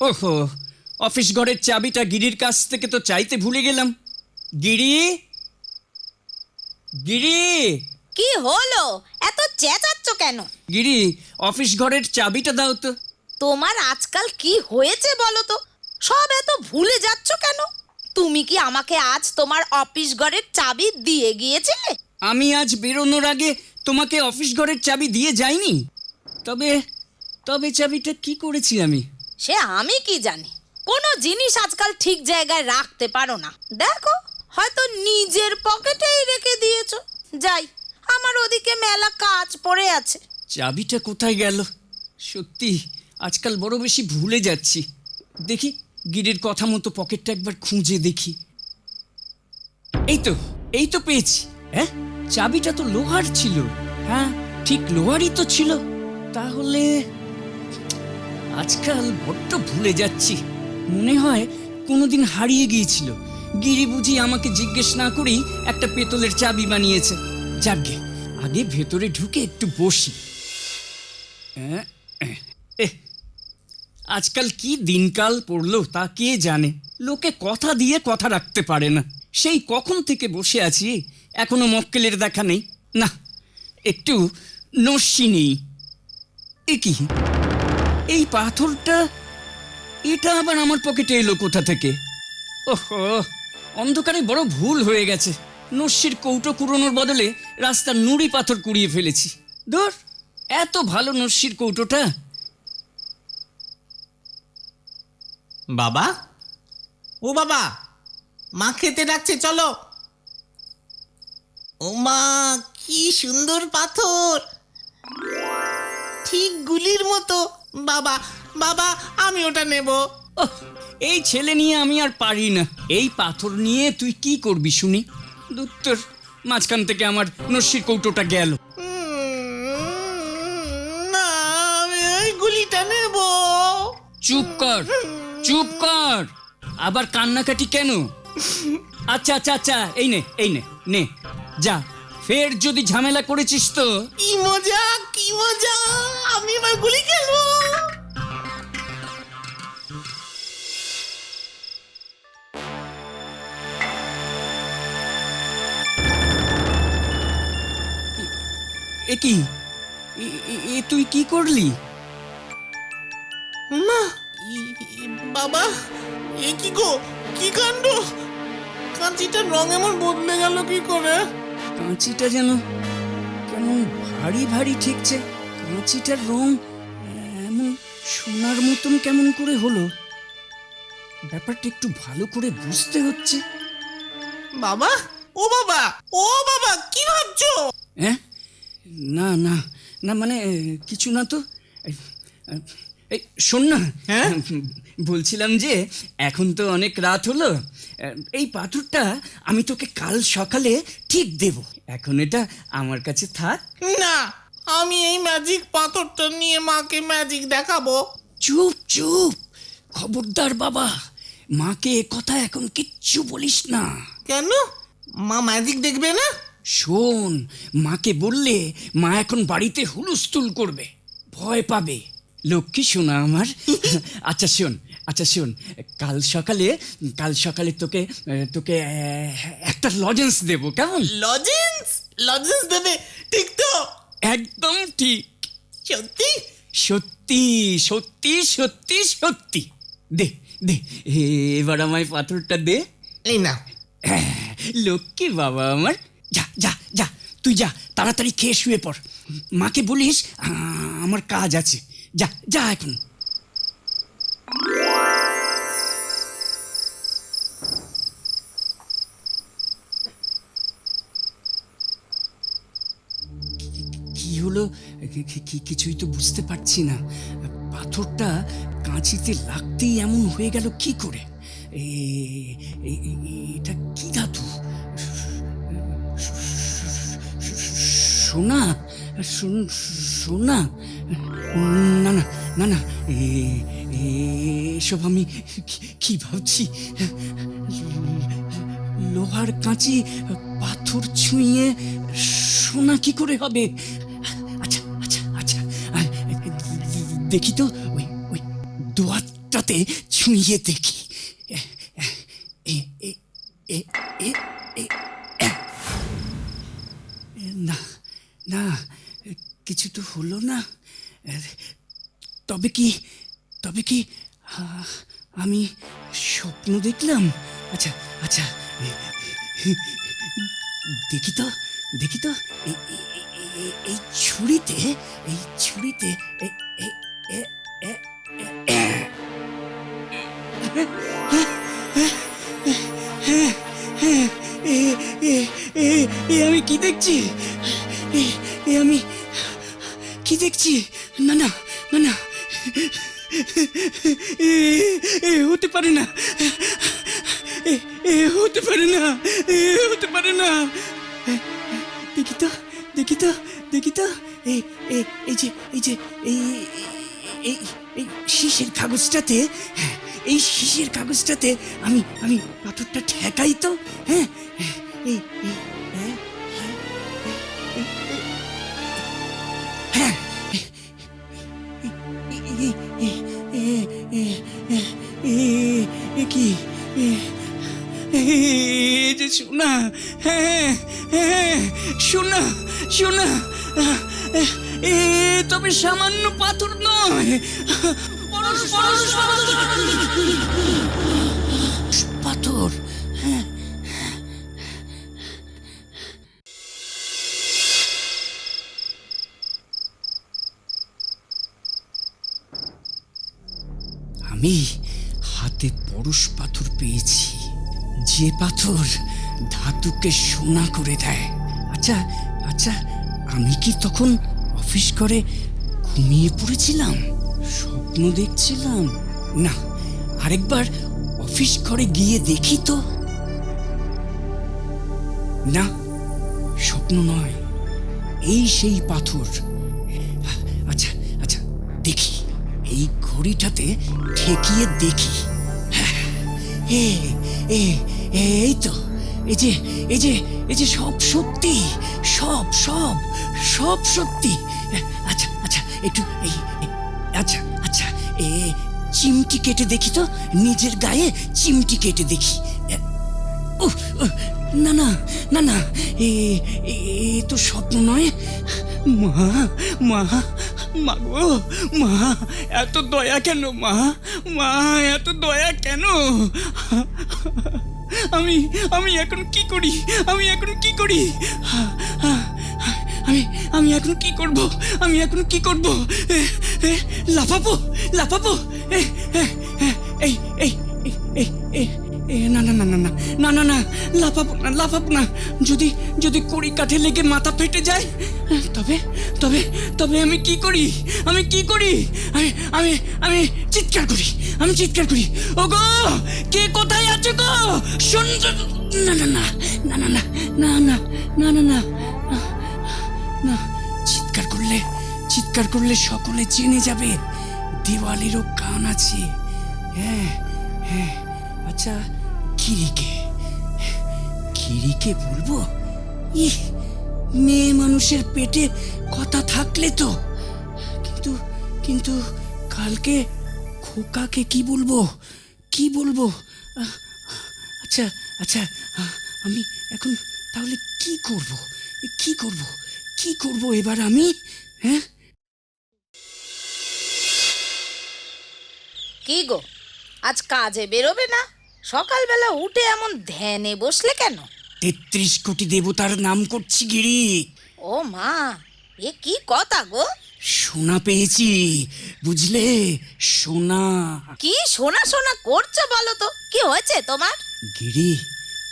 ওহো অফিস ঘরের চাবিটা গিরির কাছ থেকে তো চাইতে ভুলে গেলাম। গিরি? গিরি? কি হলো? এত চেঁচাচ্ছ কেন? গিরি অফিস ঘরের চাবিটা দাও তো। তোমার আজকাল কি হয়েছে বলো তো? সব এত ভুলে যাচ্ছ কেন? তুমি কি আমাকে আজ তোমার অফিস ঘরের চাবি দিয়ে গিয়েছিলে? আমি আজ বেরোনোর আগে তোমাকে অফিস ঘরের চাবি দিয়ে যাইনি। তবে তবে চাবিটা কি করেছি আমি? সে আমি কি জানি? কোনো জিনিস আজকাল ঠিক জায়গায় রাখতে পারো না। দেখো হয়তো নিজের পকেটেই রেখে দিয়েছ। যাই আমার ওদিকে মেলা কাজ পড়ে আছে। চাবিটা কোথায় গেল? সত্যি আজকাল বড় বেশি ভুলে যাচ্ছি। দেখি গিরির কথা মতো পকেটটা একবার খুঁজে দেখি। এই তো এই তো পেয়েছি হ্যাঁ? চাবিটা তো লোহার ছিল। হ্যাঁ ঠিক লোহারই তো ছিল। তাহলে আজকাল বড্ড ভুলে যাচ্ছি। মনে হয় কোনোদিন হারিয়ে গিয়েছিল। গিরি বুঝি আমাকে জিজ্ঞেস না করেই একটা পেতলের চাবি বানিয়েছে। যাকে আগে ভেতরে ঢুকে একটু বসি। এহ, আজকাল কি দিনকাল পড়ল তা কে জানে? লোকে কথা দিয়ে কথা রাখতে পারে না। সেই কখন থেকে বসে আছি, এখনও মক্কেলের দেখা নেই। না, একটু নস্যি নেই। এ কি? এই পাথরটা, এটা আবার আমার পকেটে এলো কোথা থেকে? ওহো, অন্ধকারে বড় ভুল হয়ে গেছে। নস্যির কৌটো কুড়োনোর বদলে রাস্তার নুড়ি পাথর কুড়িয়ে ফেলেছি। ধর এত ভালো নস্যির কৌটোটা বাবা? ও বাবা মা খেতে ডাকছে চলো। ও মা কি সুন্দর পাথর। ঠিক গুলির মতো। বাবা বাবা আমি ওটা নেব। ওহ, এই ছেলে নিয়ে আমি আর পারি না। এই পাথর নিয়ে তুই কি করবি শুনি? দুত্তর মাঝখান থেকে আমার নস্যির কৌটোটা গেল। উম, না আমি ওই গুলিটা নেব। চুপ কর। চুপ কর। আবার কান্নাকাটি কেন? আচ্ছা আচ্ছা আচ্ছা এই নে এই নে নে। যা ফের যদি ঝামেলা করেছিস তো। কি মজা কি মজা আমি এবার গুলি খেলব। এ কি? এ- তুই কি করলি? বাবা এ কি গো? কি কাণ্ড? কাঁচিটার রং এমন বদলে গেল কি করে? কাঁচিটা যেন কেমন ভারী ভারী ঠেকছে। কাঁচিটার রং এমন সোনার মতন কেমন করে হলো? ব্যাপারটা একটু ভালো করে বুঝতে হচ্ছে। বাবা ও বাবা ও বাবা কি ভাবছ? হ্যাঁ? না না না মানে কিছু না তো। এই, শোন না। হ্যাঁ? বলছিলাম যে এখন তো অনেক রাত হলো। এই পাথরটা আমি তোকে কাল সকালে ঠিক দেব। এখন এটা আমার কাছে থাক। না আমি এই ম্যাজিক পাথরটা নিয়ে মাকে ম্যাজিক দেখাবো। চুপ চুপ। খবরদার বাবা মাকে এ কথা এখন কিচ্ছু বলিস না। কেন? মা ম্যাজিক দেখবে না? শোন মাকে বললে মা এখন বাড়িতে হুলুস্থুল করবে ভয় পাবে। লক্ষ্মী শোনা আমার। আচ্ছা শোন আচ্ছা শোন কাল সকালে কাল সকালে তোকে তোকে একটা লজেন্স দেবো কেমন? লজেন্স লজেন্স দেবে? ঠিক তো। একদম ঠিক। সত্যি? সত্যি সত্যি সত্যি সত্যি। দে দে এবার আমায় পাথরটা দে। এই না লক্ষ্মী বাবা আমার। যা যা যা তুই যা তাড়াতাড়ি খেয়ে শুয়ে পড়। মাকে বলিস আমার কাজ আছে। যা যা এখন। কি হলো? কিছুই তো বুঝতে পারছি না। পাথরটা কাঁচিতে লাগতেই এমন হয়ে গেল কি করে? এটা কি ধাতু? সোন- সোনা না না না না এসব আমি কি- ভাবছি লোহার কাঁচি, পাথর ছুঁয়ে সোনা কি করে হবে আচ্ছা আচ্ছা আচ্ছা দেখি তো, ওই ওই দোয়াতটাতে ছুঁয়ে দেখি। না না কিছু তো হলো না তবে কি তবে কি আমি স্বপ্ন দেখলাম আচ্ছা আচ্ছা দেখি তো দেখি তো এই- ছুরিতে এই ছুরিতে আমি কি দেখছি আমি কি দেখছি না না না না। এ হতে পারে না। এ হতে পারে না। এ, হতে পারে না। দেখি তো দেখি তো দেখি তো। এই এই যে এই যে এই এই এই শীষের কাগজটাতে, এই শীষের কাগজটাতে আমি আমি পাথরটা ঠেকাই তো হ্যাঁ? এই এই হ্যাঁ হ্যাঁ এ তবে সামান্য পাথর নয়। পাথর হ্যাঁ। আমি হাতে পরশ পাথর পেয়েছি। যে পাথর ধাতুকে সোনা করে দেয়। আচ্ছা আচ্ছা আমি কি তখন অফিস করে ঘুমিয়ে পড়েছিলাম? স্বপ্ন দেখছিলাম। না আরেকবার অফিস ঘরে গিয়ে দেখি তো। না স্বপ্ন নয় এই সেই পাথর। আচ্ছা আচ্ছা দেখি এই ঘড়িটাতে ঠেকিয়ে দেখি। হ্যাঁ, এই তো। এই যে এই যে এই যে সব সত্যি সব সব সব সত্যি। আচ্ছা আচ্ছা একটু এই আচ্ছা আচ্ছা এ চিমটি কেটে দেখি তো নিজের গায়ে চিমটি কেটে দেখি। উফ, না না না না এ তো স্বপ্ন নয়। মা মা মা গো মা এত দয়া কেন মা মা এত দয়া কেন? আমি আমি এখন কি করি? আমি এখন কি করি? আমি আমি এখন কি করব? আমি এখন কি করব? লাফাবো লাফাবো। এই এই এই এই। এ না না না না না না না না লাফাবো না লাফাবো না যদি যদি কড়ি কাঠে লেগে মাথা ফেটে যায় তবে তবে তবে আমি কি করি আমি কি করি আমি আমি আমি চিৎকার করি আমি চিৎকার করি ও গো কে কোথায় আছে গো শুন না না না না না না না না না না না না চিৎকার করলে চিৎকার করলে সকলে জেনে যাবে দেওয়ালেরও কান আছে হ্যাঁ হ্যাঁ আচ্ছা কিরিকে কিরিকে বলব? ইহ, মেয়ে মানুষের পেটে কথা থাকলে তো। কিন্তু কিন্তু কালকে খোকাকে কি বলব? কি বলব? আচ্ছা আচ্ছা আমি এখন তাহলে কি করব? কি করব? কি করব এবার আমি? হ্যাঁ? কি গো? আজ কাজে বেরোবে না? সকালবেলা উঠে এমন ধ্যানে বসলে কেন? তেত্রিশ কোটি দেবতার নাম করছি গিরি। ও মা এ কি কথা গো? সোনা পেয়েছি বুঝলে? সোনা। কি শোনা শোনা করছ বলো তো কি হয়েছে তোমার? গিরি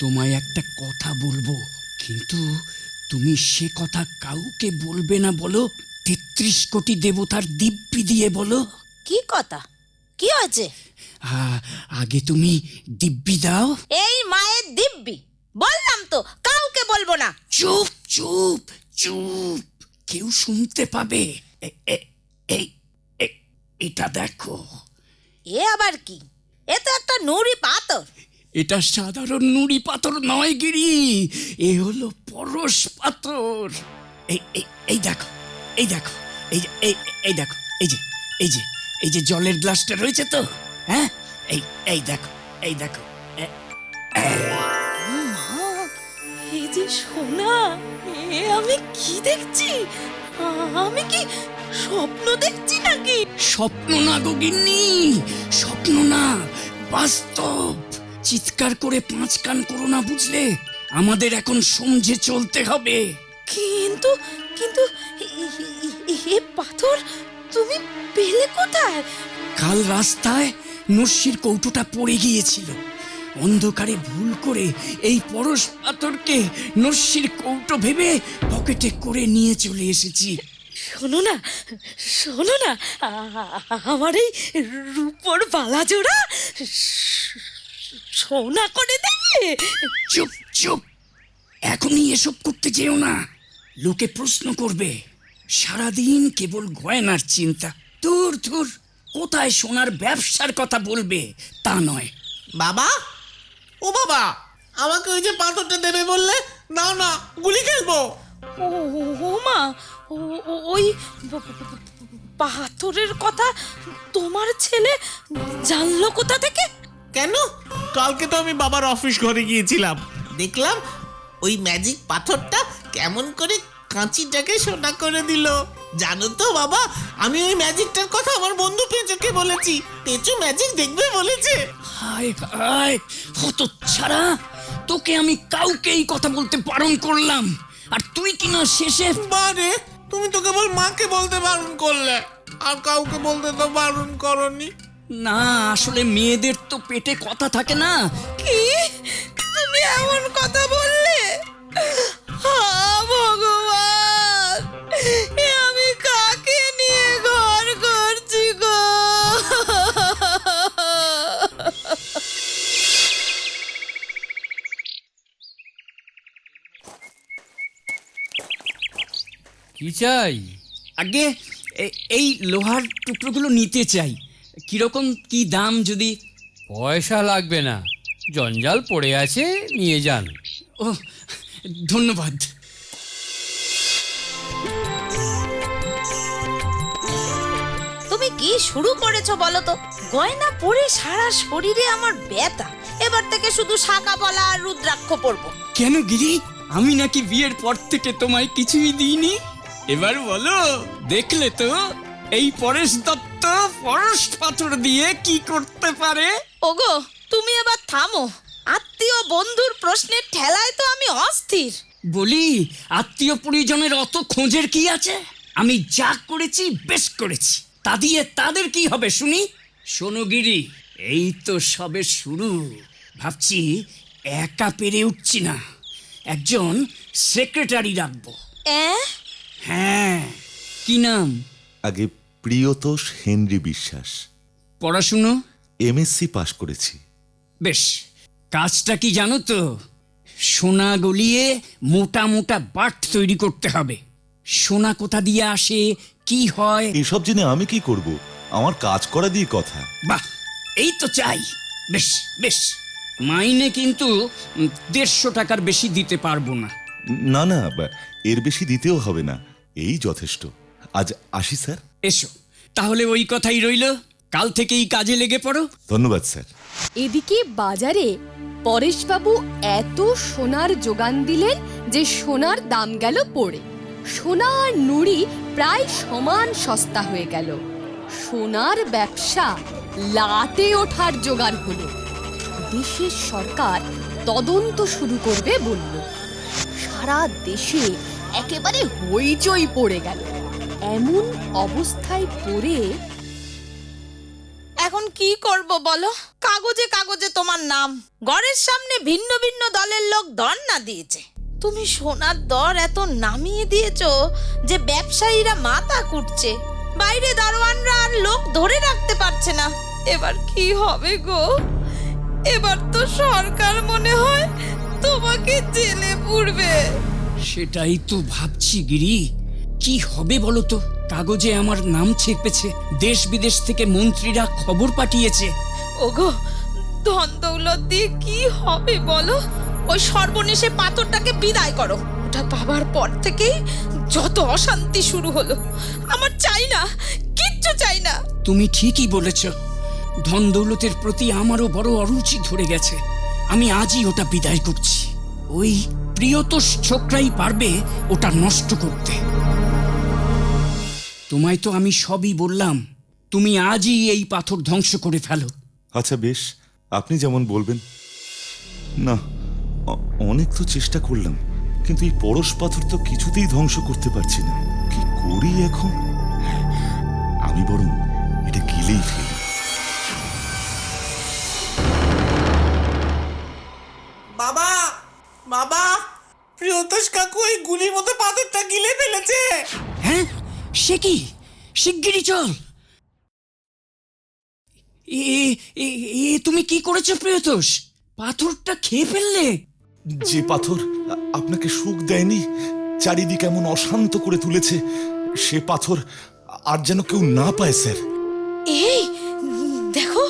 তোমায় একটা কথা বলব কিন্তু তুমি সে কথা কাউকে বলবে না বলো তেত্রিশ কোটি দেবতার দিব্যি দিয়ে বলো। কি কথা? কি হয়েছে? আগে তুমি দিব্যি দাও। এই মায়ের দিব্যি। বললাম তো কাউকে বলব না। চুপ চুপ চুপ। কেউ শুনতে পাবে। এ- এ- এই এটা দেখো। এ আবার কি? এ তো একটা নুড়ি পাথর। এটা সাধারণ নুড়ি পাথর নয় গিরি। এ হলো পরশ পাথর। এই এই এই দেখো এই দেখো এই এই দেখো এই যে এই যে এই যে জলের গ্লাসটা রয়েছে তো? হ্যাঁ? এই এই দেখো এই দেখো এই যে সোনা এ আমি কি দেখছি? আমি কি স্বপ্ন দেখছি নাকি? স্বপ্ন না গগিন্নি স্বপ্ন না বাস্তব। চিৎকার করে পাঁচ কান করো না বুঝলে আমাদের এখন সমঝে চলতে হবে। কিন্তু কিন্তু এ- পাথর তুমি পেলে কোথায়? কাল রাস্তায় নস্যির কৌটোটা পড়ে গিয়েছিল। অন্ধকারে ভুল করে এই পরশ পাথরকে নস্যির কৌটো ভেবে পকেটে করে নিয়ে চলে এসেছি। শোনো না শোনো না আমার এই রূপর বালা জোড়া সোনা করে দেবে চুপ চুপ। এখনই এসব করতে যেও না। লোকে প্রশ্ন করবে সারাদিন কেবল গয়নার চিন্তা। দূর দূর কোথায় সোনার ব্যবসার কথা বলবে? তা নয়। বাবা? ও বাবা আমাকে ওই যে পাথরটা দেবে বললে? দাও না গুলি খেলব। ও মা ও ও- ওই পাথরের কথা তোমার ছেলে জানলো কোথা থেকে? কেন? কালকে তো আমি বাবার অফিস ঘরে গিয়েছিলাম। দেখলাম ওই ম্যাজিক পাথরটা কেমন করে কাঁচিটাকে সোনা করে দিল। জানো তো বাবা আমি ওই ম্যাজিকটার কথা আমার বন্ধু পেঁচুকে বলেছি। পেঁচু ম্যাজিক দেখবে বলেছে। হায় হায় হত ছাড়া তোকে আমি কাউকে এই কথা বলতে বারণ করলাম। আর তুই কিনা শেষে বারে তুমি তো কেবল মাকে বলতে বারণ করলে। আর কাউকে বলতে তো বারণ করনি। না আসলে মেয়েদের তো পেটে কথা থাকে না। কি? তুমি এমন কথা বললে? হা ভগবান! কি চাই? আগে এই লোহার টুকরোগুলো নিতে চাই। কীরকম কি দাম যদি? পয়সা লাগবে না। জঞ্জাল পড়ে আছে নিয়ে যান। ও ধন্যবাদ। তুমি কি শুরু করেছ বলো তো? গয়না পরে সারা শরীরে আমার ব্যথা। এবার থেকে শুধু শাখা পলা আর রুদ্রাক্ষ পরবো। কেন গিরি? আমি নাকি বিয়ের পর থেকে তোমায় কিছুই দিইনি? এবার বলো দেখলে তো এই পরেশ দত্ত পরশ পাথর দিয়ে কি করতে পারে? ওগো তুমি এবার থামো। আত্মীয় বন্ধুর প্রশ্নের ঠেলায় তো আমি অস্থির। বলি আত্মীয় পরিজনের অত খোঁজের কি আছে? আমি যা করেছি বেশ করেছি। তা দিয়ে তাদের কি হবে শুনি? সোনগিরি এই তো সবে শুরু। ভাবছি একা পেরে উঠছি না। একজন সেক্রেটারি রাখব। অ্যাঁ হ্যাঁ। কি নাম? আগে প্রিয়তোষ হেনরি বিশ্বাস। পড়াশুনো? এমএসসি পাশ করেছি। বেশ। কাজটা কি জানো তো? সোনা গলিয়ে মোটা মোটা বাট তৈরি করতে হবে। সোনা কোথা দিয়ে আসে? কি হয়? এসব জেনে আমি কি করব? আমার কাজ করা দিয়ে কথা। বাহ! এই তো চাই। বেশ বেশ। মাইনে কিন্তু দেড়শো টাকার বেশি দিতে পারব না। না না এর বেশি দিতেও হবে না। এই যথেষ্ট। আজ আসি স্যার। এসো। তাহলে ওই কথাই রইল। কাল থেকেই কাজে লেগে পড়ো। ধন্যবাদ স্যার। এদিকে বাজারে পরেশবাবু এত সোনার যোগান দিলেন যে সোনার দাম গেল পড়ে। সোনা আর নুড়ি প্রায় সমান সস্তা হয়ে গেল। সোনার ব্যবসা লাটে ওঠার জোগাড় হলো। দেশের সরকার তদন্ত শুরু করবে বলল। সারা দেশে একেবারে হইচই পড়ে গেল। এমন অবস্থায় পড়ে এখন কি করব বলো? কাগজে কাগজে তোমার নাম। ঘরের সামনে ভিন্ন ভিন্ন দলের লোক ধর্ণা দিয়েছে। তুমি সোনার দর এত নামিয়ে দিয়েছ যে ব্যবসায়ীরা মাথা কুটছে। বাইরে দারোয়ানরা আর লোক ধরে রাখতে পারছে না। এবার কি হবে গো? এবার তো সরকার মনে হয় তোমাকে জেলে পুরবে সেটাই তো ভাবছি গিরি। কি হবে বলো তো কাগজে আমার নাম ছেপেছে দেশ বিদেশ থেকে মন্ত্রীরা খবর পাঠিয়েছে। ওগো ধন দৌলত দিয়ে কি হবে বলো? ওই সর্বনেশে পাথরটাকে বিদায় করো। ওটা পাবার পর থেকেই যত অশান্তি শুরু হলো। আমার চাই না কিচ্ছু চাই না। তুমি ঠিকই বলেছ। ধন দৌলতের প্রতি আমারও বড় অরুচি ধরে গেছে। আমি আজই ওটা বিদায় করছি। ওই প্রিয়তোষ ছোকরাই পারবে ওটা নষ্ট করতে। তোমায় তো আমি সবই বললাম, তুমি আজই এই পাথর ধ্বংস করে ফেলো। আচ্ছা বেশ। আপনি যেমন বলবেন। না অনেক তো চেষ্টা করলাম, কিন্তু এই পরশ পাথর তো কিছুতেই ধ্বংস করতে পারছি না। কি করি এখন? আমি বরং এটা গিলেই ফেলি। সে কি? শিগগিরই চল। এ এ- এ তুমি কি করেছ প্রিয়তোষ? পাথরটা খেয়ে ফেললে। যে পাথর আপনাকে সুখ দেয়নি চারিদিকে এমন অশান্ত করে তুলেছে সে পাথর আর যেন কেউ না পায় স্যার। এই দেখো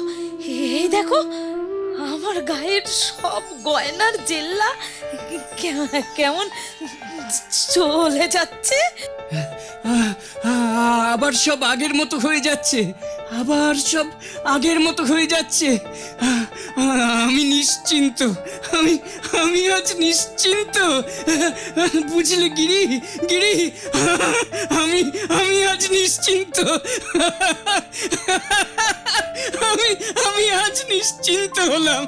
এই দেখো আমার গায়ের সব গয়নার জেল্লা কেমন চলে যাচ্ছে? আবার সব আগের মতো হয়ে যাচ্ছে। আবার সব আগের মতো হয়ে যাচ্ছে। আমি নিশ্চিন্ত। আমি আমি আজ নিশ্চিন্ত। বুঝলে গিরি গিরি? আমি আমি আজ নিশ্চিন্ত। আমি আমি আজ নিশ্চিন্ত হলাম।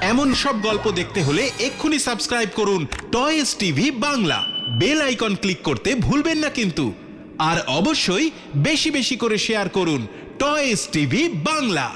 এমন সব গল্প দেখতে হলে এক্ষুনি সাবস্ক্রাইব করুন toys TV Bangla. Bell icon click করতে ভুলবেন না কিন্তু। আর অবশ্যই বেশি বেশি করে শেয়ার করুন টয়েস টিভি বাংলা।